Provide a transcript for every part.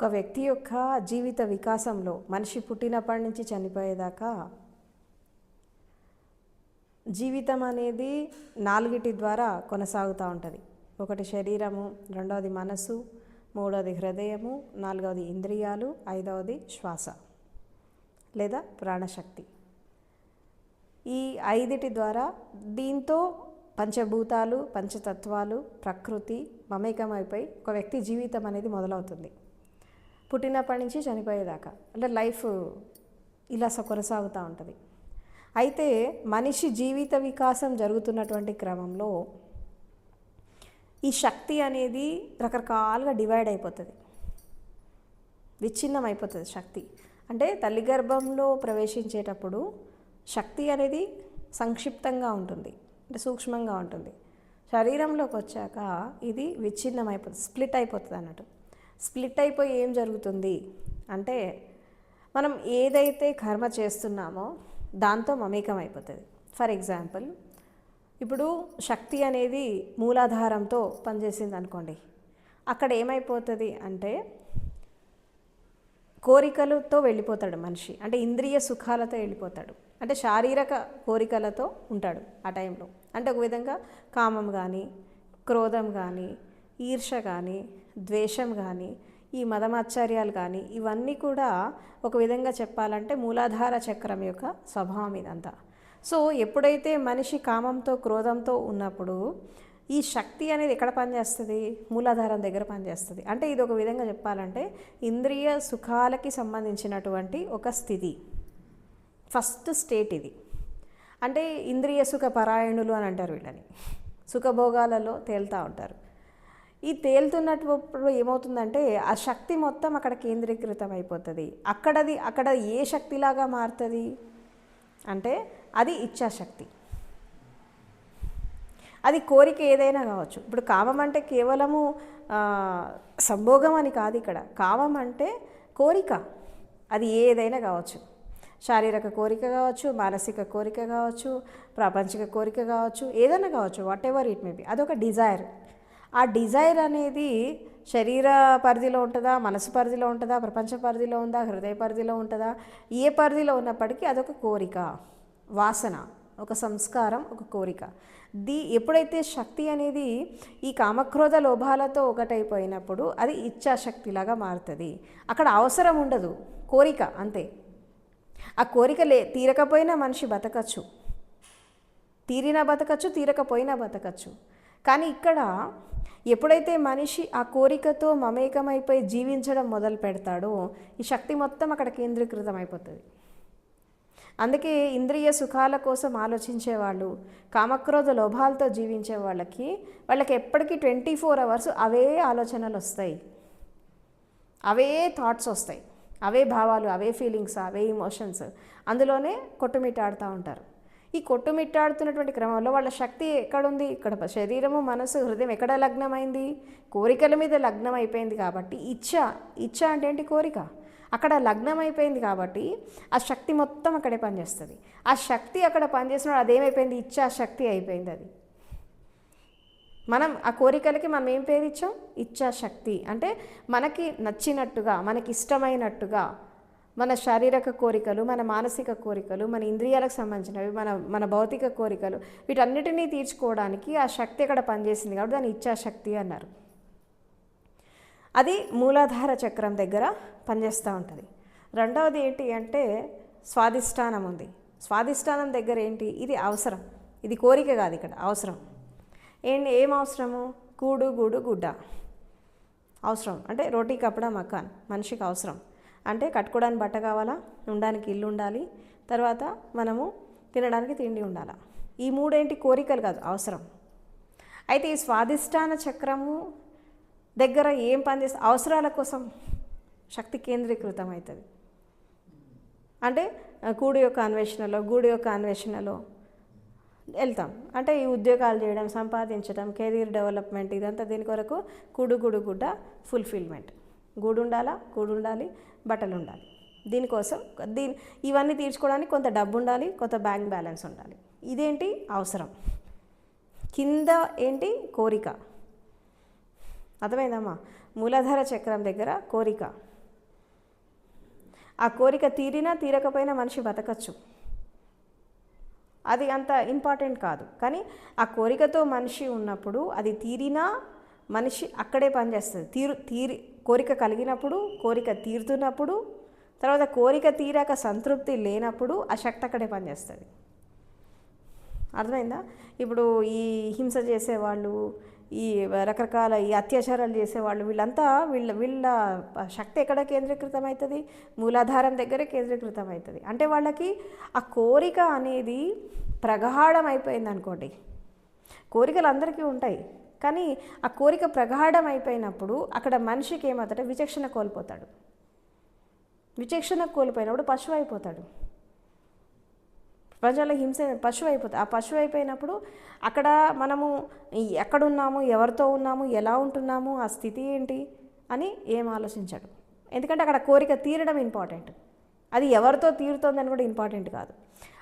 ఒక వ్యక్తి యొక్క జీవిత వికాసంలో మనిషి పుట్టినప్పటి నుంచి చనిపోయేదాకా జీవితం అనేది నాలుగిటి ద్వారా కొనసాగుతూ ఉంటుంది. ఒకటి శరీరము రెండవది మనసు మూడవది హృదయము నాలుగవది ఇంద్రియాలు ఐదవది శ్వాస లేదా ప్రాణశక్తి. ఈ ఐదిటి ద్వారా దీంతో పంచభూతాలు పంచతత్వాలు ప్రకృతి మమేకమైపోయి ఒక వ్యక్తి జీవితం అనేది మొదలవుతుంది. పుట్టినప్పటి నుంచి చనిపోయేదాకా. అంటే లైఫ్ ఇలా స- కొనసాగుతూ ఉంటుంది. అయితే మనిషి జీవిత వికాసం జరుగుతున్నటువంటి క్రమంలో ఈ శక్తి అనేది రకరకాలుగా డివైడ్ అయిపోతుంది. విచ్ఛిన్నం అయిపోతుంది శక్తి. అంటే తల్లి గర్భంలో ప్రవేశించేటప్పుడు శక్తి అనేది సంక్షిప్తంగా ఉంటుంది. అంటే సూక్ష్మంగా ఉంటుంది. శరీరంలోకి వచ్చాక ఇది విచ్ఛిన్నం అయిపోతుంది స్ప్లిట్ అయిపోతుంది అన్నట్టు స్ప్లిట్ అయిపోయి ఏం జరుగుతుంది? అంటే మనం ఏదైతే కర్మ చేస్తున్నామో దాంతో మమేకం అయిపోతుంది. ఫర్ ఎగ్జాంపుల్ ఇప్పుడు శక్తి అనేది మూలాధారంతో పనిచేసింది అనుకోండి. అక్కడ ఏమైపోతుంది అంటే కోరికలతో వెళ్ళిపోతాడు మనిషి. అంటే ఇంద్రియ సుఖాలతో వెళ్ళిపోతాడు. అంటే శారీరక కోరికలతో ఉంటాడు ఆ టైంలో. అంటే ఒక విధంగా కామం కానీ క్రోధం కానీ ఈర్ష కానీ ద్వేషం కానీ ఈ మతమాచార్యాలు కానీ ఇవన్నీ కూడా ఒక విధంగా చెప్పాలంటే మూలాధార చక్రం యొక్క స్వభావం ఇదంతా. సో ఎప్పుడైతే మనిషి కామంతో క్రోధంతో ఉన్నప్పుడు ఈ శక్తి అనేది ఎక్కడ పనిచేస్తుంది? మూలాధారం దగ్గర పనిచేస్తుంది. అంటే ఇది ఒక విధంగా చెప్పాలంటే ఇంద్రియ సుఖాలకి సంబంధించినటువంటి ఒక స్థితి. ఫస్ట్ స్టేట్ ఇది. అంటే ఇంద్రియ సుఖ పరాయణులు అని అంటారు వీళ్ళని. సుఖభోగాలలో తేలుతూ ఉంటారు. ఈ తేలుతున్నప్పుడు ఏమవుతుందంటే ఆ శక్తి మొత్తం అక్కడ కేంద్రీకృతం అయిపోతుంది. అక్కడది అక్కడ ఏ శక్తిలాగా మారుతుంది? అంటే అది ఇచ్ఛాశక్తి. అది కోరిక ఏదైనా కావచ్చు. ఇప్పుడు కామం అంటే కేవలము సంభోగం అని కాదు ఇక్కడ. కామం అంటే కోరిక. అది ఏదైనా కావచ్చు. శారీరక కోరిక కావచ్చు మానసిక కోరిక కావచ్చు ప్రాపంచిక కోరిక కావచ్చు ఏదైనా కావచ్చు whatever it may be అదొక డిజైర్ ఆ డిజైర్ అనేది శరీర పరిధిలో ఉంటుందా? మనసు పరిధిలో ఉంటుందా? ప్రపంచ పరిధిలో ఉందా? హృదయ పరిధిలో ఉంటుందా? ఏ పరిధిలో ఉన్నప్పటికీ అదొక కోరిక వాసన ఒక సంస్కారం ఒక కోరిక. దీ ఎప్పుడైతే శక్తి అనేది ఈ కామక్రోధ లోభాలతో ఒకటైపోయినప్పుడు అది ఇచ్ఛాశక్తిలాగా మారుతుంది. అక్కడ అవసరం ఉండదు కోరిక అంతే. ఆ కోరిక లే తీరకపోయినా మనిషి బతకచ్చు. తీరినా బతకచ్చు తీరకపోయినా బతకచ్చు. కానీ ఇక్కడ ఎప్పుడైతే మనిషి ఆ కోరికతో మమేకమైపోయి జీవించడం మొదలు పెడతాడో ఈ శక్తి మొత్తం అక్కడ కేంద్రీకృతం అయిపోతుంది అందుకే ఇంద్రియ సుఖాల కోసం ఆలోచించే వాళ్ళు కామక్రోధ లోభాలతో జీవించే వాళ్ళకి వాళ్ళకి ఎప్పటికీ ట్వంటీ ఫోర్ అవర్స్ అవే ఆలోచనలు వస్తాయి. అవే థాట్స్ వస్తాయి. అవే భావాలు అవే ఫీలింగ్స్ అవే ఇమోషన్స్ అందులోనే కొట్టుమిట్టాడుతూ ఉంటారు. ఈ కొట్టుమిట్టాడుతున్నటువంటి క్రమంలో వాళ్ళ శక్తి ఎక్కడుంది? ఇక్కడ శరీరము మనసు హృదయం ఎక్కడ లగ్నమైంది? కోరికల మీద లగ్నం అయిపోయింది కాబట్టి ఇచ్ఛ ఇచ్ఛ అంటే ఏంటి కోరిక? అక్కడ లగ్నం అయిపోయింది కాబట్టి ఆ శక్తి మొత్తం అక్కడే పనిచేస్తుంది. ఆ శక్తి అక్కడ పనిచేసినప్పుడు అదేమైపోయింది? ఇచ్చా శక్తి అయిపోయింది అది. మనం ఆ కోరికలకి మనం ఏం పేరు ఇచ్చాం? ఇచ్ఛాశక్తి అంటే మనకి నచ్చినట్టుగా మనకి ఇష్టమైనట్టుగా మన శారీరక కోరికలు మన మానసిక కోరికలు మన ఇంద్రియాలకు సంబంధించినవి మన మన భౌతిక కోరికలు వీటన్నిటినీ తీర్చుకోవడానికి ఆ శక్తి అక్కడ పనిచేసింది కాబట్టి దాన్ని ఇచ్చాశక్తి అన్నారు. అది మూలాధార చక్రం దగ్గర పనిచేస్తూ ఉంటుంది. రెండవది ఏంటి అంటే స్వాధిష్టానం ఉంది. స్వాదిష్టానం దగ్గర ఏంటి? ఇది అవసరం. ఇది కోరిక కాదు ఇక్కడ అవసరం. ఏంటి? ఏం అవసరము? కూడు గూడు గుడ్డ. అవసరం. అంటే రోటీ కప్పడం మకాన్. మనిషికి అవసరం. అంటే కట్టుకోవడానికి బట్ట కావాలా? ఉండడానికి ఇల్లు ఉండాలి. తర్వాత మనము తినడానికి తిండి ఉండాలా? ఈ మూడేంటి కోరికలు కాదు అవసరం. అయితే ఈ స్వాదిష్టాన చక్రము దగ్గర ఏం పనిచేస్తే అవసరాల కోసం శక్తి కేంద్రీకృతం అవుతుంది అంటే కూడి యొక్క అన్వేషణలో గూడు యొక్క అన్వేషణలో వెళ్తాం. అంటే ఈ ఉద్యోగాలు చేయడం సంపాదించడం కెరీర్ డెవలప్మెంట్ ఇదంతా దీని కొరకు కూడు గుడు గుడ్డ ఫుల్ఫిల్మెంట్. గూడు ఉండాలా గూడు ఉండాలి బట్టలు ఉండాలి దీనికోసం దీని ఇవన్నీ తీర్చుకోవడానికి కొంత డబ్బు ఉండాలి కొంత బ్యాంక్ బ్యాలెన్స్ ఉండాలి ఇదేంటి? అవసరం. కింద ఏంటి? కోరిక. అర్థమైందమ్మా? మూలాధార చక్రం దగ్గర కోరిక. ఆ కోరిక తీరినా తీరకపోయినా మనిషి బతకచ్చు. అది అంత ఇంపార్టెంట్ కాదు. కానీ ఆ కోరికతో మనిషి ఉన్నప్పుడు అది తీరినా మనిషి అక్కడే పనిచేస్తుంది. తీరు తీరి కోరిక కలిగినప్పుడు కోరిక తీరుతున్నప్పుడు తర్వాత కోరిక తీరాక సంతృప్తి లేనప్పుడు ఆ శక్తి అక్కడే పనిచేస్తుంది. అర్థమైందా? ఇప్పుడు ఈ హింస చేసేవాళ్ళు ఈ రకరకాల ఈ అత్యాచారాలు చేసేవాళ్ళు వీళ్ళంతా వీళ్ళ వీళ్ళ శక్తి ఎక్కడ కేంద్రీకృతం అవుతుంది మూలాధారం దగ్గరే కేంద్రీకృతం అవుతుంది అంటే వాళ్ళకి ఆ కోరిక అనేది ప్రగాఢం అయిపోయింది అనుకోండి కోరికలు అందరికీ ఉంటాయి. కానీ ఆ కోరిక ప్రగాఢం అయిపోయినప్పుడు అక్కడ మనిషికి ఏమవుతాడు? విచక్షణ కోల్పోతాడు. విచక్షణ కోల్పోయినప్పుడు పశువు అయిపోతాడు. ప్రజల హింస పశువు అయిపోతుంది ఆ పశువు అయిపోయినప్పుడు అక్కడ మనము ఎక్కడున్నాము ఎవరితో ఉన్నాము ఎలా ఉంటున్నాము ఆ స్థితి ఏంటి అని ఏం ఆలోచించాడు. ఎందుకంటే అక్కడ కోరిక తీరడం ఇంపార్టెంట్ అది ఎవరితో తీరుతోందని కూడా ఇంపార్టెంట్ కాదు.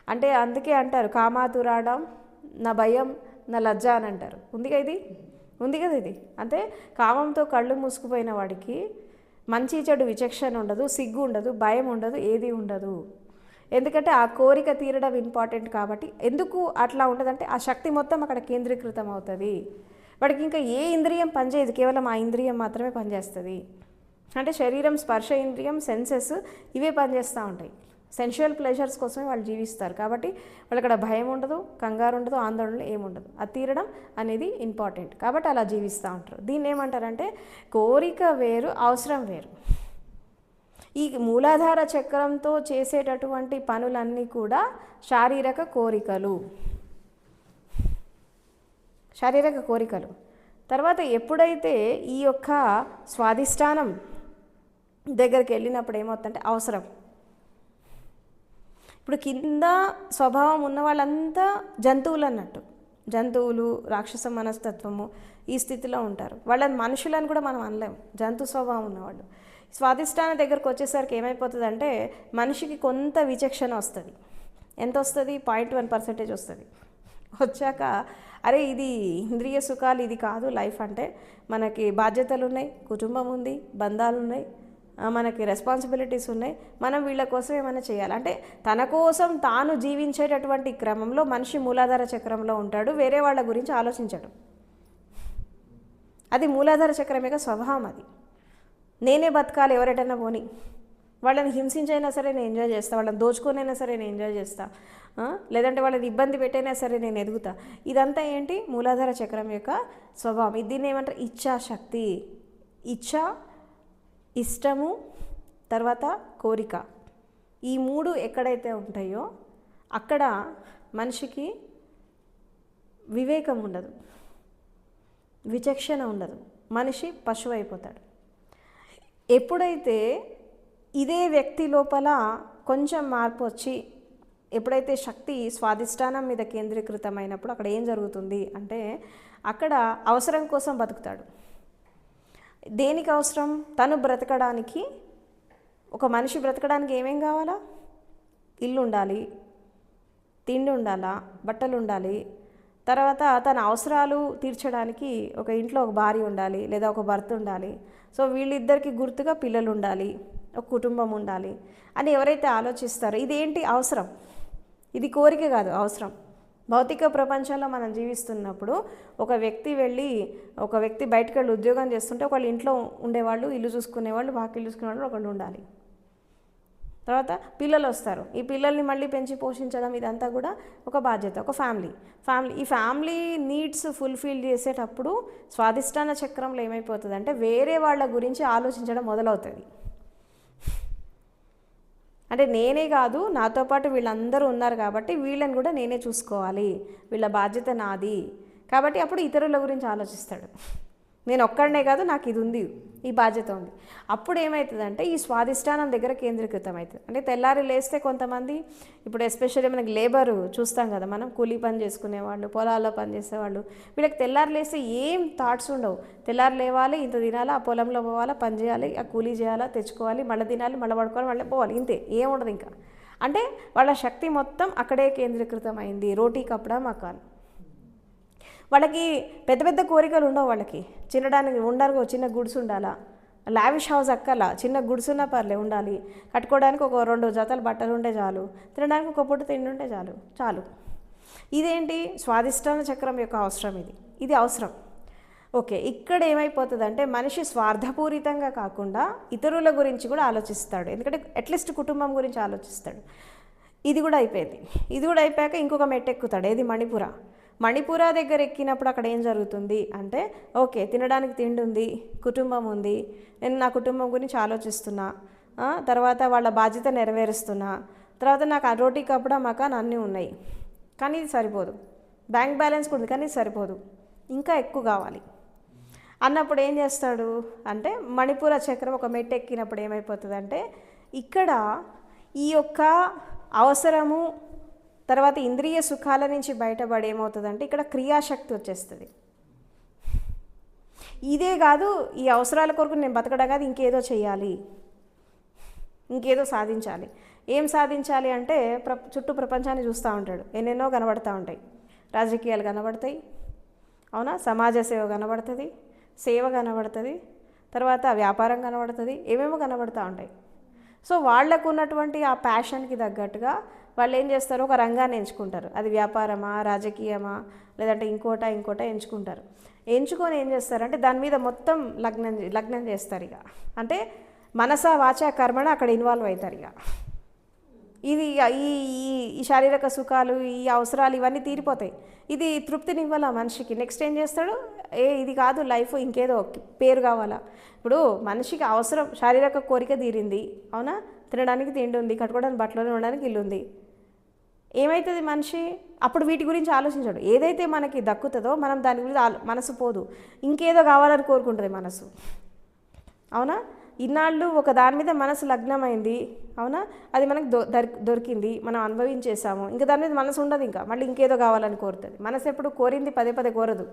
అంటే అందుకే అంటారు కామాతురాడం నా భయం నా లజ్జ అని అంటారు. ఉంది కదా ఇది? ఉంది కదా ఇది? అంటే కామంతో కళ్ళు మూసుకుపోయిన వాడికి మంచి చెడు విచక్షణ ఉండదు సిగ్గు ఉండదు భయం ఉండదు ఏది ఉండదు. ఎందుకంటే ఆ కోరిక తీరడం ఇంపార్టెంట్ కాబట్టి ఎందుకు అట్లా ఉండదంటే ఆ శక్తి మొత్తం అక్కడ కేంద్రీకృతం అవుతుంది. వాడికి ఇంకా ఏ ఇంద్రియం పనిచేయదు కేవలం ఆ ఇంద్రియం మాత్రమే పనిచేస్తుంది అంటే శరీరం స్పర్శ ఇంద్రియం సెన్సెస్ ఇవే పనిచేస్తూ ఉంటాయి. సెన్షువల్ ప్లెజర్స్ కోసమే వాళ్ళు జీవిస్తారు. కాబట్టి వాళ్ళకి అక్కడ భయం ఉండదు కంగారు ఉండదు ఆందోళన ఏముండదు అది తీరడం అనేది ఇంపార్టెంట్ కాబట్టి అలా జీవిస్తూ ఉంటారు. దీన్ని ఏమంటారంటే కోరిక వేరు అవసరం వేరు. ఈ మూలాధార చక్రంతో చేసేటటువంటి పనులన్నీ కూడా శారీరక కోరికలు. శారీరక కోరికలు. తర్వాత ఎప్పుడైతే ఈ యొక్క స్వాధిష్టానం దగ్గరికి వెళ్ళినప్పుడు ఏమవుతుందంటే అవసరం. ఇప్పుడు కింద స్వభావం ఉన్న వాళ్ళంతా జంతువులు అన్నట్టు. జంతువులు రాక్షస మనస్తత్వము ఈ స్థితిలో ఉంటారు. వాళ్ళని మనుషులని కూడా మనం అనలేము జంతు స్వభావం ఉన్నవాళ్ళు. స్వాధిష్టాన దగ్గరకు వచ్చేసరికి ఏమైపోతుందంటే మనిషికి కొంత విచక్షణ వస్తుంది. ఎంత వస్తుంది? పాయింట్ వన్ పర్సెంటేజ్ వస్తుంది. వచ్చాక అరే ఇది ఇంద్రియ సుఖాలు ఇది కాదు లైఫ్ అంటే మనకి బాధ్యతలు ఉన్నాయి కుటుంబం ఉంది బంధాలు ఉన్నాయి మనకి రెస్పాన్సిబిలిటీస్ ఉన్నాయి. మనం వీళ్ళ కోసం ఏమైనా చేయాలి? అంటే తన కోసం తాను జీవించేటటువంటి క్రమంలో మనిషి మూలాధార చక్రంలో ఉంటాడు వేరే వాళ్ళ గురించి ఆలోచించడం. అది మూలాధార చక్రం యొక్క స్వభావం అది. నేనే బతకాలి ఎవరైనా పోని. వాళ్ళని హింసించైనా సరే నేను ఎంజాయ్ చేస్తా వాళ్ళని దోచుకొనైనా సరే నేను ఎంజాయ్ చేస్తా. లేదంటే వాళ్ళని ఇబ్బంది పెట్టైనా సరే నేను ఎదుగుతా. ఇదంతా ఏంటి? మూలాధార చక్రం యొక్క స్వభావం. దీన్ని ఏమంటారు? ఇచ్ఛాశక్తి. ఇచ్ఛ ఇష్టము తర్వాత కోరిక. ఈ మూడు ఎక్కడైతే ఉంటాయో అక్కడ మనిషికి వివేకం ఉండదు. విచక్షణ ఉండదు. మనిషి పశువు అయిపోతాడు ఎప్పుడైతే ఇదే వ్యక్తి లోపల కొంచెం మార్పు వచ్చి ఎప్పుడైతే శక్తి స్వాధిష్టానం మీద కేంద్రీకృతమైనప్పుడు అక్కడ ఏం జరుగుతుంది అంటే అక్కడ అవసరం కోసం బతుకుతాడు. దేనికి అవసరం? తను బ్రతకడానికి ఒక మనిషి బ్రతకడానికి ఏమేం కావాలా? ఇల్లు ఉండాలి తిండి ఉండాలా బట్టలు ఉండాలి. తర్వాత తన అవసరాలు తీర్చడానికి ఒక ఇంట్లో ఒక భార్య ఉండాలి లేదా ఒక భర్త ఉండాలి. సో వీళ్ళిద్దరికి గుర్తుగా పిల్లలు ఉండాలి ఒక కుటుంబం ఉండాలి అని ఎవరైతే ఆలోచిస్తారో ఇదేంటి అవసరం? ఇది కోరిక కాదు అవసరం. భౌతిక ప్రపంచంలో మనం జీవిస్తున్నప్పుడు ఒక వ్యక్తి వెళ్ళి ఒక వ్యక్తి బయటకు వెళ్ళి ఉద్యోగం చేస్తుంటే ఒకళ్ళు ఇంట్లో ఉండేవాళ్ళు ఇల్లు చూసుకునేవాళ్ళు బాగా ఇల్లు చూసుకునేవాళ్ళు ఒకళ్ళు ఉండాలి. తర్వాత పిల్లలు వస్తారు. ఈ పిల్లల్ని మళ్ళీ పెంచి పోషించడం ఇదంతా కూడా ఒక బాధ్యత ఒక ఫ్యామిలీ. ఫ్యామిలీ ఈ ఫ్యామిలీ నీడ్స్ ఫుల్ఫిల్ చేసేటప్పుడు స్వాదిష్టాన చక్రంలో ఏమైపోతుంది అంటే వేరే వాళ్ళ గురించి ఆలోచించడం మొదలవుతుంది. అంటే నేనే కాదు నాతో పాటు వీళ్ళందరూ ఉన్నారు కాబట్టి వీళ్ళని కూడా నేనే చూసుకోవాలి. వీళ్ళ బాధ్యత నాది. కాబట్టి అప్పుడు ఇతరుల గురించి ఆలోచిస్తాడు. నేను ఒక్కడనే కాదు నాకు ఇది ఉంది ఈ బాధ్యత ఉంది. అప్పుడు ఏమవుతుందంటే ఈ స్వాదిష్టానం దగ్గర కేంద్రీకృతం అవుతుంది అంటే తెల్లారి లేస్తే కొంతమంది ఇప్పుడు ఎస్పెషల్లీ మనకి లేబరు చూస్తాం కదా మనం కూలీ పని చేసుకునేవాళ్ళు పొలాల్లో పని చేసేవాళ్ళు వీళ్ళకి తెల్లారి లేస్తే ఏం థాట్స్ ఉండవు. తెల్లారి లేవాలి ఇంత తినాలా ఆ పొలంలో పోవాలా పని చేయాలి ఆ కూలీ చేయాలా తెచ్చుకోవాలి మళ్ళీ తినాలి మళ్ళీ పడుకోవాలి మళ్ళీ పోవాలి ఇంతే ఏం ఉండదు ఇంకా. అంటే వాళ్ళ శక్తి మొత్తం అక్కడే కేంద్రీకృతం అయింది రోటీ కప్పడా మకాన్. వాళ్ళకి పెద్ద పెద్ద కోరికలు ఉండవు వాళ్ళకి. చిన్నడానికి ఉండరు చిన్న గుడ్స్ ఉండాలా? లావిష్ హౌస్ అక్కల చిన్న గుడిసున్న పర్లే ఉండాలి. కట్టుకోవడానికి ఒక రెండు జతలు బట్టలు ఉంటే చాలు. తినడానికి ఒక పూట తిండి ఉంటే చాలు. చాలు. ఇదేంటి? స్వాదిష్టాన చక్రం యొక్క అవసరం ఇది. ఇది అవసరం. ఓకే ఇక్కడ ఏమైపోతుందంటే మనిషి స్వార్థపూరితంగా కాకుండా ఇతరుల గురించి కూడా ఆలోచిస్తాడు. ఎందుకంటే అట్లీస్ట్ కుటుంబం గురించి ఆలోచిస్తాడు. ఇది కూడా అయిపోయింది. ఇది కూడా అయిపోయాక ఇంకొక మెట్ ఎక్కుతాడు. ఏది? మణిపుర. మణిపురా దగ్గర ఎక్కినప్పుడు అక్కడ ఏం జరుగుతుంది అంటే ఓకే తినడానికి తిండి ఉంది కుటుంబం ఉంది నేను నా కుటుంబం గురించి ఆలోచిస్తున్నా తర్వాత వాళ్ళ బాధ్యత నెరవేరుస్తున్నా తర్వాత నాకు ఆ రోటీ కప్పడం మకాన్ అన్నీ ఉన్నాయి. కానీ ఇది సరిపోదు. బ్యాంక్ బ్యాలెన్స్ కూడా ఉంది కానీ ఇది సరిపోదు. ఇంకా ఎక్కువ కావాలి. అన్నప్పుడు ఏం చేస్తాడు అంటే మణిపూర చక్రం ఒక మెట్టు ఎక్కినప్పుడు ఏమైపోతుందంటే ఇక్కడ ఈ యొక్క అవసరము తర్వాత ఇంద్రియ సుఖాల నుంచి బయటపడి ఏమవుతుందంటే ఇక్కడ క్రియాశక్తి వచ్చేస్తుంది. ఇదే కాదు ఈ అవసరాల కొరకు నేను బతకడం కాదు ఇంకేదో చేయాలి ఇంకేదో సాధించాలి. ఏం సాధించాలి అంటే ప్ర చుట్టూ ప్రపంచాన్ని చూస్తూ ఉంటాడు. ఎన్నెన్నో కనబడతా ఉంటాయి. రాజకీయాలు కనబడతాయి. అవునా? సమాజ సేవ కనబడుతుంది. సేవ కనబడుతుంది. తర్వాత వ్యాపారం కనబడుతుంది. ఏమేమో కనబడుతూ ఉంటాయి. సో వాళ్ళకు ఉన్నటువంటి ఆ ప్యాషన్కి తగ్గట్టుగా వాళ్ళు ఏం చేస్తారు ఒక రంగాన్ని ఎంచుకుంటారు. అది వ్యాపారమా రాజకీయమా లేదంటే ఇంకోట ఇంకోట ఎంచుకుంటారు. ఎంచుకొని ఏం చేస్తారంటే దాని మీద మొత్తం లగ్నం లగ్నం చేస్తారు ఇక. అంటే మనస వాచ కర్మణ అక్కడ ఇన్వాల్వ్ అవుతారు ఇక. ఇది ఇక ఈ ఈ- ఈ శారీరక సుఖాలు ఈ అవసరాలు ఇవన్నీ తీరిపోతాయి. ఇది తృప్తినివ్వాలి మనిషికి? నెక్స్ట్ ఏం చేస్తాడు? ఏ ఇది కాదు లైఫ్ ఇంకేదో పేరు కావాలా? ఇప్పుడు మనిషికి అవసరం శారీరక కోరిక తీరింది. అవునా? తినడానికి తిండి ఉంది కట్టుకోవడానికి బట్టలు ఉండడానికి ఇల్లు ఉంది. ఏమవుతుంది మనిషి? అప్పుడు వీటి గురించి ఆలోచించడు. ఏదైతే మనకి దక్కుతుందో మనం దాని గురించి ఆలో- మనసు పోదు. ఇంకేదో కావాలని కోరుకుంటుంది మనసు. అవునా? ఇన్నాళ్ళు ఒక దాని మీద మనసు లగ్నమైంది. అవునా? అది మనకు దొ దొరి- దొరికింది. మనం అనుభవించేసాము ఇంకా దాని మీద మనసు ఉండదు ఇంకా. మళ్ళీ ఇంకేదో కావాలని కోరుతుంది. మనసు ఎప్పుడు కోరింది పదే పదే కోరదు.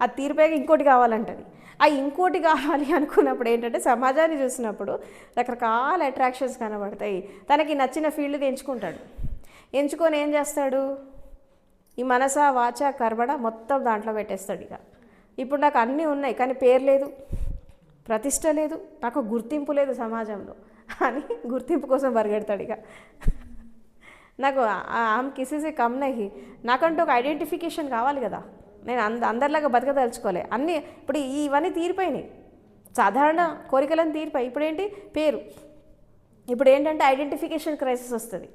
అది తీరిపోయాక ఇంకోటి కావాలంటది. ఆ ఇంకోటి కావాలి అనుకున్నప్పుడు ఏంటంటే సమాజాన్ని చూసినప్పుడు రకరకాల అట్రాక్షన్స్ కనబడతాయి. తనకి నచ్చిన ఫీల్డ్ ఎంచుకుంటాడు. ఎంచుకొని ఏం చేస్తాడు? ఈ మనస వాచ కర్మడ మొత్తం దాంట్లో పెట్టేస్తాడు ఇక. ఇప్పుడు నాకు అన్నీ ఉన్నాయి కానీ పేరు లేదు ప్రతిష్ట లేదు నాకు గుర్తింపు లేదు సమాజంలో అని గుర్తింపు కోసం పరిగెడతాడు ఇక. నాకు ఆమె కిసేసే కమ్ నహి. నాకంటూ ఒక ఐడెంటిఫికేషన్ కావాలి కదా. నేను అంద అందరిలాగా బతకదలుచుకోలే. అన్నీ ఇప్పుడు ఇవన్నీ తీరిపోయినాయి. సాధారణ కోరికలను తీరిపోయి. ఇప్పుడు ఏంటి పేరు. ఇప్పుడు ఏంటంటే ఐడెంటిఫికేషన్ క్రైసిస్ వస్తుంది.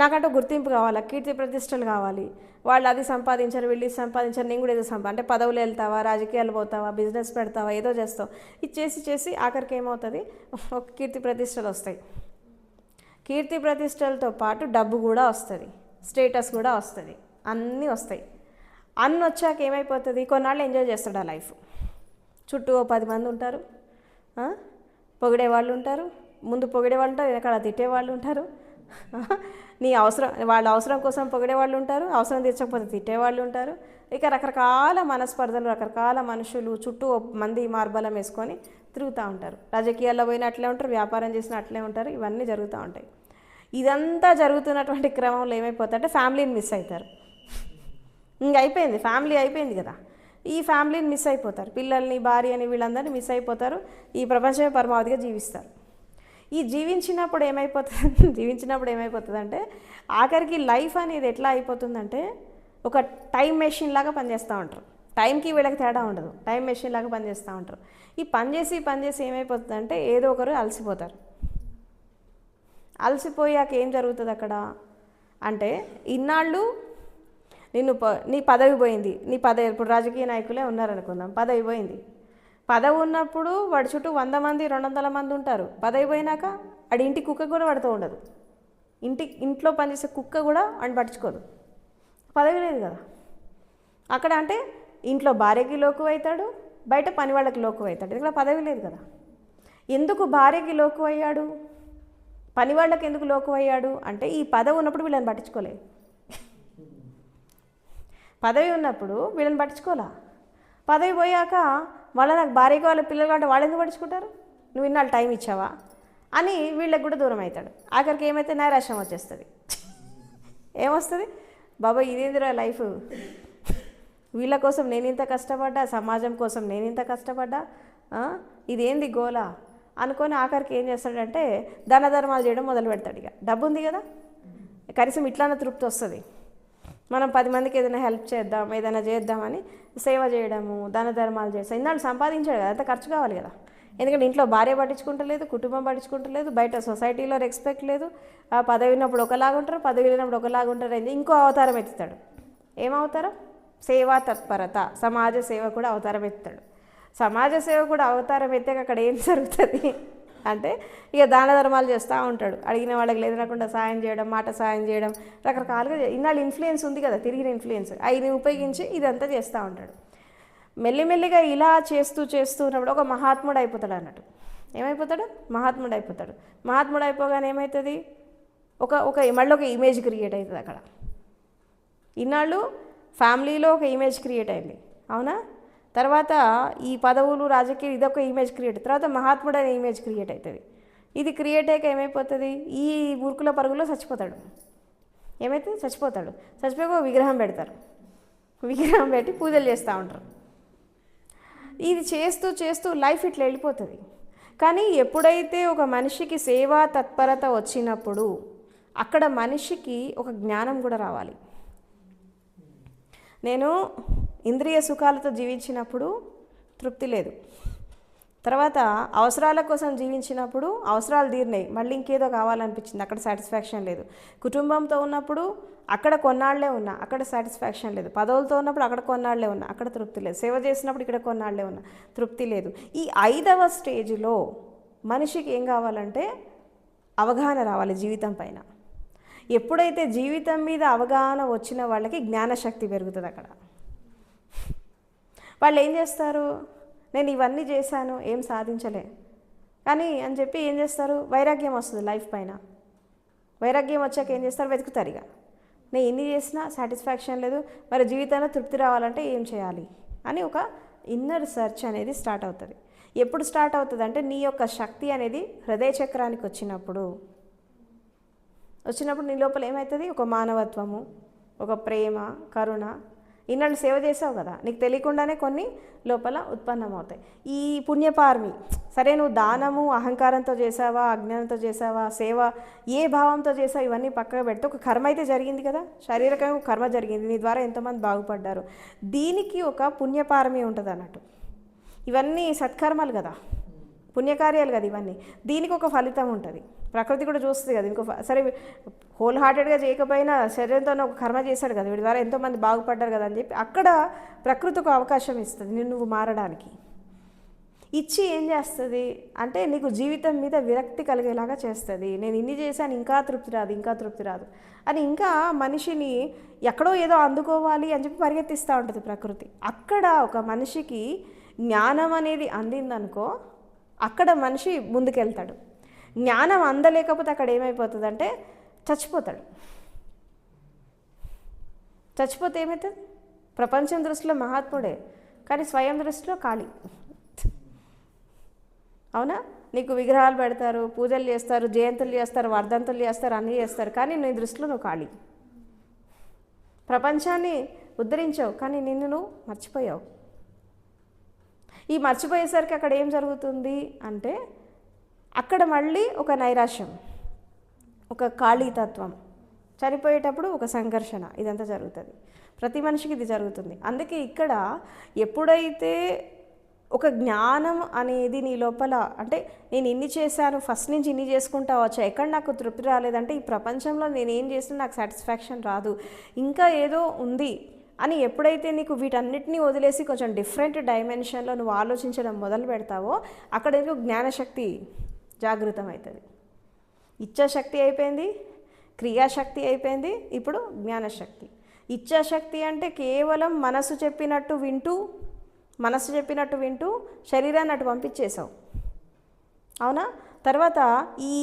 నాకంటూ గుర్తింపు కావాలి కీర్తి ప్రతిష్టలు కావాలి. వాళ్ళు అది సంపాదించారు వీళ్ళు ఇది సంపాదించారు నేను కూడా ఏదో సంపా అంటే పదవులు వెళ్తావా రాజకీయాలు పోతావా బిజినెస్ పెడతావా ఏదో చేస్తావు. ఇది చేసి చేసి ఆఖరికి ఏమవుతుంది? ఒక కీర్తి ప్రతిష్టలు వస్తాయి. కీర్తి ప్రతిష్టలతో పాటు డబ్బు కూడా వస్తుంది స్టేటస్ కూడా వస్తుంది అన్నీ వస్తాయి. అన్నీ వచ్చాక ఏమైపోతుంది? కొన్నాళ్ళు ఎంజాయ్ చేస్తాడు ఆ లైఫ్. చుట్టూ ఓ పది మంది ఉంటారు పొగిడే వాళ్ళు ఉంటారు ముందు పొగిడే వాళ్ళు ఉంటారు వెనకాల తిట్టే వాళ్ళు ఉంటారు. నీ అవసరం వాళ్ళ అవసరం కోసం పొగిడే వాళ్ళు ఉంటారు అవసరం తీర్చకపోతే తిట్టే వాళ్ళు ఉంటారు. ఇక రకరకాల మనస్పర్ధలు రకరకాల మనుషులు చుట్టూ మంది మార్బలం వేసుకొని తిరుగుతూ ఉంటారు. రాజకీయాల్లో పోయిన అట్లే ఉంటారు వ్యాపారం చేసిన అట్లే ఉంటారు ఇవన్నీ జరుగుతూ ఉంటాయి. ఇదంతా జరుగుతున్నటువంటి క్రమంలో ఏమైపోతుందంటే ఫ్యామిలీని మిస్ అవుతారు ఇంక అయిపోయింది ఫ్యామిలీ అయిపోయింది కదా. ఈ ఫ్యామిలీని మిస్ అయిపోతారు. పిల్లల్ని భార్యని వీళ్ళందరినీ మిస్ అయిపోతారు. ఈ ప్రపంచమే పరమావధిగా జీవిస్తారు. ఈ జీవించినప్పుడు ఏమైపోతుంది? జీవించినప్పుడు ఏమైపోతుంది అంటే ఆఖరికి లైఫ్ అనేది ఎట్లా అయిపోతుందంటే ఒక టైం మెషిన్ లాగా పనిచేస్తూ ఉంటారు. టైంకి వీళ్ళకి తేడా ఉండదు. టైం మెషిన్ లాగా పనిచేస్తూ ఉంటారు. ఈ పని చేసి పని చేసి ఏమైపోతుందంటే ఏదో ఒకరు అలసిపోతారు. అలసిపోయాక ఏం జరుగుతుంది అక్కడ? అంటే ఇన్నాళ్ళు నిన్ను ప- నీ పదవి పోయింది. నీ పదవి ఇప్పుడు రాజకీయ నాయకులే ఉన్నారనుకుందాం. పదవి పోయింది. పదవి ఉన్నప్పుడు వాడి చుట్టూ వంద మంది రెండు వందల మంది ఉంటారు. పదవి పోయినాక వాడి ఇంటి కుక్క కూడా వాడితో ఉండదు. ఇంటి ఇంట్లో పనిచేసే కుక్క కూడా వాడిని పట్టించుకోదు. పదవి లేదు కదా. అక్కడ అంటే ఇంట్లో భార్యకి లోకు అవుతాడు బయట పని వాళ్ళకి లోకు అవుతాడు ఇక్కడ పదవి లేదు కదా. ఎందుకు భార్యకి లోకు అయ్యాడు పని వాళ్ళకి ఎందుకు లోకు అయ్యాడు అంటే ఈ పదవి ఉన్నప్పుడు వీళ్ళని పట్టించుకోలేదు పదవి ఉన్నప్పుడు వీళ్ళని పట్టించుకోలే. పదవి పోయాక వాళ్ళ నాకు భార్యకి వాళ్ళ పిల్లలు అంటే వాళ్ళు ఎందుకు పడుచుకుంటారు నువ్వు ఇన్నాళ్ళు టైం ఇచ్చావా? అని వీళ్ళకి కూడా దూరం అవుతాడు. ఆఖరికి ఏమైతే నైరాశ్యం వచ్చేస్తుంది. ఏమొస్తుంది? బాబా ఇదేందిరా లైఫ్? వీళ్ళ కోసం నేను ఇంత కష్టపడ్డా సమాజం కోసం నేను ఇంత కష్టపడ్డా ఇదేంది గోల? అనుకొని ఆఖరికి ఏం చేస్తాడంటే దాన ధర్మాలు చేయడం మొదలు పెడతాడు ఇక. డబ్బు ఉంది కదా? కనీసం ఇట్లానే తృప్తి వస్తుంది. మనం పది మందికి ఏదైనా హెల్ప్ చేద్దాం ఏదైనా చేద్దామని సేవ చేయడము దాన ధర్మాలు చేస్తాం ఇన్నాళ్ళు సంపాదించాడు కదా అంత ఖర్చు కావాలి కదా. ఎందుకంటే ఇంట్లో భార్య పట్టించుకుంటలేదు కుటుంబం పట్టించుకుంటలేదు బయట సొసైటీలో రెస్పెక్ట్ లేదు. ఆ పదవి ఉన్నప్పుడు ఒకలాగా ఉంటారు పదవి లేనప్పుడు ఒకలాగా ఉంటారు అయింది ఇంకో అవతారం ఎత్తుతాడు. ఏం సేవా తత్పరత సమాజ సేవ కూడా అవతారం ఎత్తాడు సమాజ సేవ కూడా అవతారం ఎత్తాక అక్కడ ఏం జరుగుతుంది? అంటే ఇక దాన ధర్మాలు చేస్తూ ఉంటాడు. అడిగిన వాళ్ళకి లేదనకుండా సాయం చేయడం మాట సాయం చేయడం రకరకాలుగా ఇన్నాళ్ళు ఇన్ఫ్లుయెన్స్ ఉంది కదా తిరిగిన ఇన్ఫ్లుయెన్స్ అవి ఉపయోగించి ఇదంతా చేస్తూ ఉంటాడు. మెల్లిమెల్లిగా ఇలా చేస్తూ చేస్తూ ఉన్నప్పుడు ఒక మహాత్ముడు అయిపోతాడు అన్నట్టు. ఏమైపోతాడు? మహాత్ముడు అయిపోతాడు. మహాత్ముడు అయిపోగానే ఏమవుతుంది ఒక ఒక మళ్ళీ ఒక ఇమేజ్ క్రియేట్ అవుతుంది అక్కడ. ఇన్నాళ్ళు ఫ్యామిలీలో ఒక ఇమేజ్ క్రియేట్ అయింది. అవునా? తర్వాత ఈ పదవులు రాజకీయ ఇదొక ఇమేజ్ క్రియేట్ తర్వాత మహాత్ముడు అనే ఇమేజ్ క్రియేట్ అవుతుంది ఇది క్రియేట్ అయ్యాక ఏమైపోతుంది? ఈ ఉరుకుల పరుగులో చచ్చిపోతాడు. ఏమైతే చచ్చిపోతాడు. చచ్చిపోయాక ఒక విగ్రహం పెడతారు. విగ్రహం పెట్టి పూజలు చేస్తూ ఉంటారు. ఇది చేస్తూ చేస్తూ లైఫ్ ఇట్లా వెళ్ళిపోతుంది. కానీ ఎప్పుడైతే ఒక మనిషికి సేవా తత్పరత వచ్చినప్పుడు అక్కడ మనిషికి ఒక జ్ఞానం కూడా రావాలి. నేను ఇంద్రియ సుఖాలతో జీవించినప్పుడు తృప్తి లేదు. తర్వాత అవసరాల కోసం జీవించినప్పుడు అవసరాలు తీరినాయి. మళ్ళీ ఇంకేదో కావాలనిపించింది. అక్కడ సాటిస్ఫాక్షన్ లేదు. కుటుంబంతో ఉన్నప్పుడు అక్కడ కొన్నాళ్ళే ఉన్నా అక్కడ సాటిస్ఫాక్షన్ లేదు. పదవులతో ఉన్నప్పుడు అక్కడ కొన్నాళ్ళే ఉన్నా అక్కడ తృప్తి లేదు. సేవ చేసినప్పుడు ఇక్కడ కొన్నాళ్ళే ఉన్నా తృప్తి లేదు. ఈ ఐదవ స్టేజ్లో మనిషికి ఏం కావాలంటే అవగాహన రావాలి జీవితం పైన. ఎప్పుడైతే జీవితం మీద అవగాహన వచ్చిన వాళ్ళకి జ్ఞానశక్తి పెరుగుతుంది అక్కడ వాళ్ళు ఏం చేస్తారు? నేను ఇవన్నీ చేశాను ఏం సాధించలే. కానీ అని చెప్పి ఏం చేస్తారు? వైరాగ్యం వస్తుంది లైఫ్ పైన. వైరాగ్యం వచ్చాక ఏం చేస్తారు? వెతుకుతారు ఇక. నేను ఎన్ని చేసినా సాటిస్ఫాక్షన్ లేదు మరి జీవితంలో తృప్తి రావాలంటే ఏం చేయాలి? అని ఒక ఇన్నర్ సెర్చ్ అనేది స్టార్ట్ అవుతుంది. ఎప్పుడు స్టార్ట్ అవుతుంది అంటే నీ యొక్క శక్తి అనేది హృదయ చక్రానికి వచ్చినప్పుడు. వచ్చినప్పుడు నీ లోపల ఏమవుతుంది? ఒక మానవత్వము ఒక ప్రేమ కరుణ ఇన్నాళ్ళు సేవ చేసావు కదా నీకు తెలియకుండానే కొన్ని లోపల ఉత్పన్నమవుతాయి. ఈ పుణ్యపార్మి సరే నువ్వు దానము అహంకారంతో చేసావా అజ్ఞానంతో చేసావా సేవ ఏ భావంతో చేసావు ఇవన్నీ పక్కగా పెడితే ఒక కర్మ అయితే జరిగింది కదా శారీరకంగా ఒక కర్మ జరిగింది నీ ద్వారా ఎంతోమంది బాగుపడ్డారు. దీనికి ఒక పుణ్యపారమి ఉంటుంది అన్నట్టు ఇవన్నీ సత్కర్మలు కదా. పుణ్యకార్యాలు కదా ఇవన్నీ. దీనికి ఒక ఫలితం ఉంటుంది. ప్రకృతి కూడా చూస్తుంది కదా ఇంకో సరే హోల్ హార్టెడ్గా చేయకపోయినా శరీరంతో ఒక కర్మ చేశాడు కదా వీడి ద్వారా ఎంతోమంది బాగుపడ్డారు కదా అని చెప్పి అక్కడ ప్రకృతి ఒక అవకాశం ఇస్తుంది నేను నువ్వు మారడానికి. ఇచ్చి ఏం చేస్తుంది? అంటే నీకు జీవితం మీద విరక్తి కలిగేలాగా చేస్తుంది. నేను ఇన్ని చేశాను ఇంకా తృప్తి రాదు ఇంకా తృప్తి రాదు అని ఇంకా మనిషిని ఎక్కడో ఏదో అందుకోవాలి అని చెప్పి పరిగెత్తిస్తూ ఉంటుంది ప్రకృతి. అక్కడ ఒక మనిషికి జ్ఞానం అనేది అందిందనుకో అక్కడ మనిషి ముందుకెళ్తాడు. జ్ఞానం అందలేకపోతే అక్కడ ఏమైపోతుందంటే చచ్చిపోతాడు. చచ్చిపోతే ఏమవుతుంది ప్రపంచం దృష్టిలో మహాత్ముడే కానీ స్వయం దృష్టిలో ఖాళీ. అవునా? నీకు విగ్రహాలు పెడతారు పూజలు చేస్తారు జయంతులు చేస్తారు వర్ధంతులు చేస్తారు అన్నీ చేస్తారు కానీ నీ దృష్టిలో నువ్వు ఖాళీ. ప్రపంచాన్ని ఉద్ధరించావు కానీ నిన్ను నువ్వు మర్చిపోయావు. ఈ మర్చిపోయేసరికి అక్కడ ఏం జరుగుతుంది అంటే అక్కడ మళ్ళీ ఒక నైరాశ్యం ఒక ఖాళీతత్వం చనిపోయేటప్పుడు ఒక సంఘర్షణ ఇదంతా జరుగుతుంది. ప్రతి మనిషికి ఇది జరుగుతుంది. అందుకే ఇక్కడ ఎప్పుడైతే ఒక జ్ఞానం అనేది నీ లోపల అంటే నేను ఇన్ని చేశాను ఫస్ట్ నుంచి ఇన్ని చేసుకుంటా వచ్చా ఎక్కడ నాకు తృప్తి రాలేదంటే ఈ ప్రపంచంలో నేను ఏం చేసినా నాకు సాటిస్ఫాక్షన్ రాదు. ఇంకా ఏదో ఉంది. అని ఎప్పుడైతే నీకు వీటన్నిటిని వదిలేసి కొంచెం డిఫరెంట్ డైమెన్షన్లో నువ్వు ఆలోచించడం మొదలు పెడతావో అక్కడ నీకు జ్ఞానశక్తి జాగృతం అవుతుంది ఇచ్ఛాశక్తి అయిపోయింది క్రియాశక్తి అయిపోయింది ఇప్పుడు జ్ఞానశక్తి. ఇచ్ఛాశక్తి అంటే కేవలం మనసు చెప్పినట్టు వింటూ మనసు చెప్పినట్టు వింటూ శరీరాన్ని అటు పంపించేశావు. అవునా? తర్వాత ఈ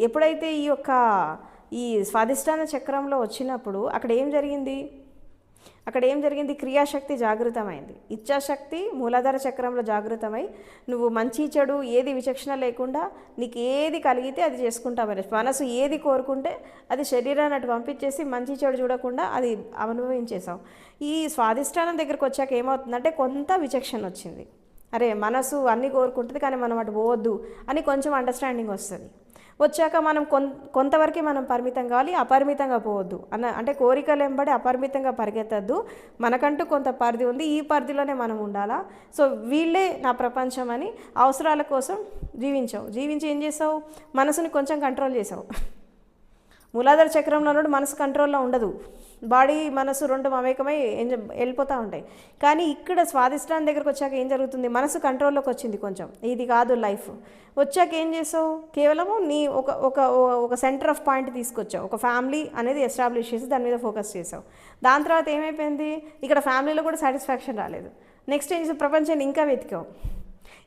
ఎప్పుడైతే ఈ యొక్క ఈ స్వాదిష్టాన చక్రంలో వచ్చినప్పుడు అక్కడ ఏం జరిగింది? అక్కడ ఏం జరిగింది? క్రియాశక్తి జాగృతమైంది. ఇచ్ఛాశక్తి మూలాధార చక్రంలో జాగృతమై నువ్వు మంచి చెడు ఏది విచక్షణ లేకుండా నీకు ఏది కలిగితే అది చేసుకుంటామని మనసు ఏది కోరుకుంటే అది శరీరాన్ని అటు పంపించేసి మంచి చెడు చూడకుండా అది అనుభవించేసావు ఈ స్వాధిష్టానం దగ్గరకు వచ్చాక ఏమవుతుందంటే కొంత విచక్షణ వచ్చింది. అరే మనసు అన్నీ కోరుకుంటుంది కానీ మనం అటు పోవద్దు అని కొంచెం అండర్స్టాండింగ్ వస్తుంది. వచ్చాక మనం కొన్ కొంతవరకే మనం పరిమితం కావాలి అపరిమితంగా పోవద్దు. అన్న అంటే కోరికలు వెంబడి అపరిమితంగా పరిగెత్తద్దు. మనకంటూ కొంత పరిధి ఉంది ఈ పరిధిలోనే మనం ఉండాలా? సో వీళ్ళే నా ప్రపంచం అని అవసరాల కోసం జీవించావు. జీవించి ఏం చేసావు మనసుని కొంచెం కంట్రోల్ చేసావు మూలాధార చక్రంలో ఉన్నప్పుడు మనసు కంట్రోల్లో ఉండదు. బాడీ మనసు రెండు మమేకమై వెళ్ళిపోతూ ఉంటాయి. కానీ ఇక్కడ స్వాదిష్టాన్ని దగ్గరకు వచ్చాక ఏం జరుగుతుంది? మనసు కంట్రోల్లోకి వచ్చింది కొంచెం. ఇది కాదు లైఫ్. వచ్చాక ఏం చేసావు? కేవలము నీ ఒక ఒక ఒక సెంటర్ ఆఫ్ పాయింట్ తీసుకొచ్చావు. ఒక ఫ్యామిలీ అనేది ఎస్టాబ్లిష్ చేసి దాని మీద ఫోకస్ చేసావు. దాని తర్వాత ఏమైపోయింది? ఇక్కడ ఫ్యామిలీలో కూడా సాటిస్ఫాక్షన్ రాలేదు. నెక్స్ట్ ఏం చేసావు? ప్రపంచాన్ని ఇంకా వెతికావు.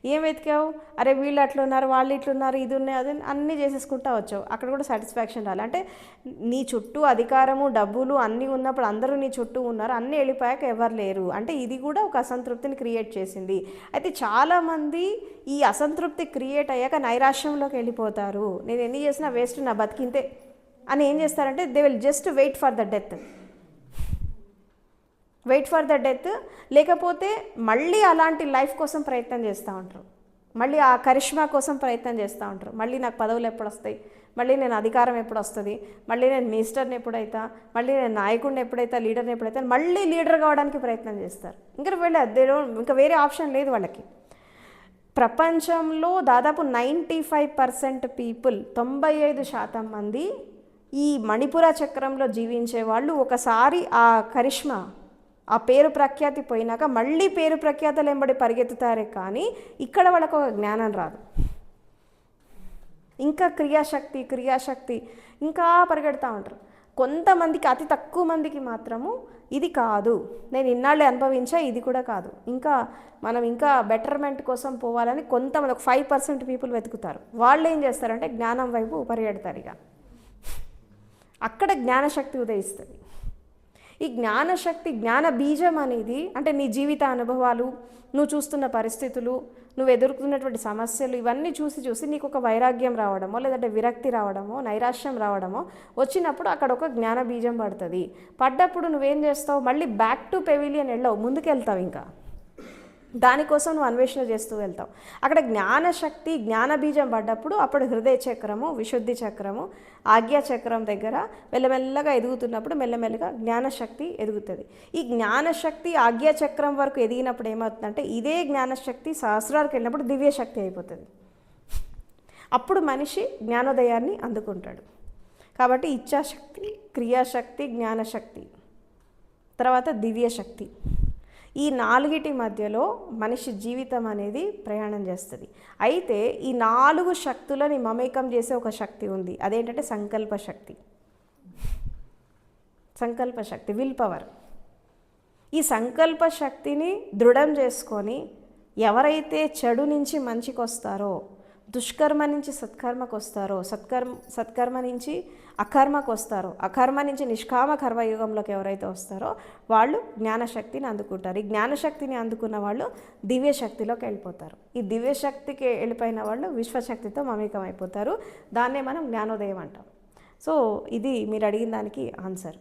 ఏం వెతికావు? అరే వీళ్ళు అట్లున్నారు వాళ్ళు ఇట్లున్నారు ఇది ఉన్నాయి అది అన్నీ చేసేసుకుంటా వచ్చావు. అక్కడ కూడా సాటిస్ఫాక్షన్ రాలి. అంటే నీ చుట్టూ అధికారము డబ్బులు అన్నీ ఉన్నప్పుడు అందరూ నీ చుట్టూ ఉన్నారు అన్నీ వెళ్ళిపోయాక ఎవరు లేరు. అంటే ఇది కూడా ఒక అసంతృప్తిని క్రియేట్ చేసింది. అయితే చాలామంది ఈ అసంతృప్తి క్రియేట్ అయ్యాక నైరాశ్యంలోకి వెళ్ళిపోతారు. నేను ఎన్ని చేసినా వేస్ట్ నా బతికింతే. అని ఏం చేస్తారంటే they will just wait for the death wait for the death లేకపోతే మళ్ళీ అలాంటి లైఫ్ కోసం ప్రయత్నం చేస్తూ ఉంటారు. మళ్ళీ ఆ కరిష్మా కోసం ప్రయత్నం చేస్తూ ఉంటారు. మళ్ళీ నాకు పదవులు ఎప్పుడు వస్తాయి? మళ్ళీ నేను అధికారం ఎప్పుడు వస్తుంది? మళ్ళీ నేను మినిస్టర్ని ఎప్పుడైతా? మళ్ళీ నేను నాయకుడిని ఎప్పుడైతే? లీడర్ని ఎప్పుడైతే? మళ్ళీ లీడర్ కావడానికి ప్రయత్నం చేస్తారు. ఇంకా వీళ్ళ they ఇంకా వేరే ఆప్షన్ లేదు వాళ్ళకి. ప్రపంచంలో దాదాపు నైంటీ ఫైవ్ పర్సెంట్ పీపుల్ తొంభై ఐదు శాతం మంది ఈ మణిపుర చక్రంలో జీవించే వాళ్ళు ఒకసారి ఆ కరిష్మా ఆ పేరు ప్రఖ్యాతి పోయినాక మళ్ళీ పేరు ప్రఖ్యాతలు వెంబడి పరిగెత్తుతారే కానీ ఇక్కడ వాళ్ళకు ఒక జ్ఞానం రాదు. ఇంకా క్రియాశక్తి క్రియాశక్తి ఇంకా పరిగెడతా ఉంటారు. కొంతమందికి అతి తక్కువ మందికి మాత్రము ఇది కాదు. నేను ఇన్నాళ్ళు అనుభవించా ఇది కూడా కాదు. ఇంకా మనం ఇంకా బెటర్మెంట్ కోసం పోవాలని కొంతమంది ఒక ఫైవ్ పర్సెంట్ పీపుల్ వెతుకుతారు. వాళ్ళు ఏం చేస్తారంటే జ్ఞానం వైపు పరిగెడతారు ఇక. అక్కడ జ్ఞానశక్తి ఉదయిస్తుంది. ఈ జ్ఞానశక్తి జ్ఞాన బీజం అనేది అంటే నీ జీవిత అనుభవాలు నువ్వు చూస్తున్న పరిస్థితులు నువ్వు ఎదుర్కొన్నటువంటి సమస్యలు ఇవన్నీ చూసి చూసి నీకు ఒక వైరాగ్యం రావడమో లేదంటే విరక్తి రావడమో నైరాశ్యం రావడమో వచ్చినప్పుడు అక్కడ ఒక జ్ఞాన బీజం పడుతుంది. పడ్డప్పుడు నువ్వేం చేస్తావు? మళ్ళీ బ్యాక్ టు పెవిలియన్ వెళ్ళవు ముందుకెళ్తావు ఇంకా. దానికోసం నువ్వు అన్వేషణ చేస్తూ వెళ్తావు. అక్కడ జ్ఞానశక్తి జ్ఞానబీజం పడ్డప్పుడు అప్పుడు హృదయ చక్రము విశుద్ధి చక్రము ఆజ్ఞా చక్రం దగ్గర మెల్లమెల్లగా ఎదుగుతున్నప్పుడు మెల్లమెల్లగా జ్ఞానశక్తి ఎదుగుతుంది. ఈ జ్ఞానశక్తి ఆజ్ఞా చక్రం వరకు ఎదిగినప్పుడు ఏమవుతుందంటే ఇదే జ్ఞానశక్తి సహస్రాలకు వెళ్ళినప్పుడు దివ్యశక్తి అయిపోతుంది. అప్పుడు మనిషి జ్ఞానోదయాన్ని అందుకుంటాడు. కాబట్టి ఇచ్ఛాశక్తి క్రియాశక్తి జ్ఞానశక్తి తర్వాత దివ్యశక్తి. ఈ నాలుగిటి మధ్యలో మనిషి జీవితం అనేది ప్రయాణం చేస్తుంది. అయితే ఈ నాలుగు శక్తులని మమేకం చేసే ఒక శక్తి ఉంది. అదేంటంటే సంకల్ప శక్తి. సంకల్ప శక్తి విల్ పవర్. ఈ సంకల్ప శక్తిని దృఢం చేసుకొని ఎవరైతే చెడు నుంచి మంచికి వస్తారో దుష్కర్మ నుంచి సత్కర్మకు వస్తారో సత్కర్మ సత్కర్మ నుంచి అకర్మకు వస్తారో. అకర్మ నుంచి నిష్కామ కర్మయుగంలోకి ఎవరైతే వస్తారో వాళ్ళు జ్ఞానశక్తిని అందుకుంటారు. ఈ జ్ఞానశక్తిని అందుకున్న వాళ్ళు దివ్యశక్తిలోకి వెళ్ళిపోతారు. ఈ దివ్యశక్తికి వెళ్ళిపోయిన వాళ్ళు విశ్వశక్తితో మమేకం అయిపోతారు దాన్నే మనం జ్ఞానోదయం అంటాం. సో ఇది మీరు అడిగిన దానికి ఆన్సర్.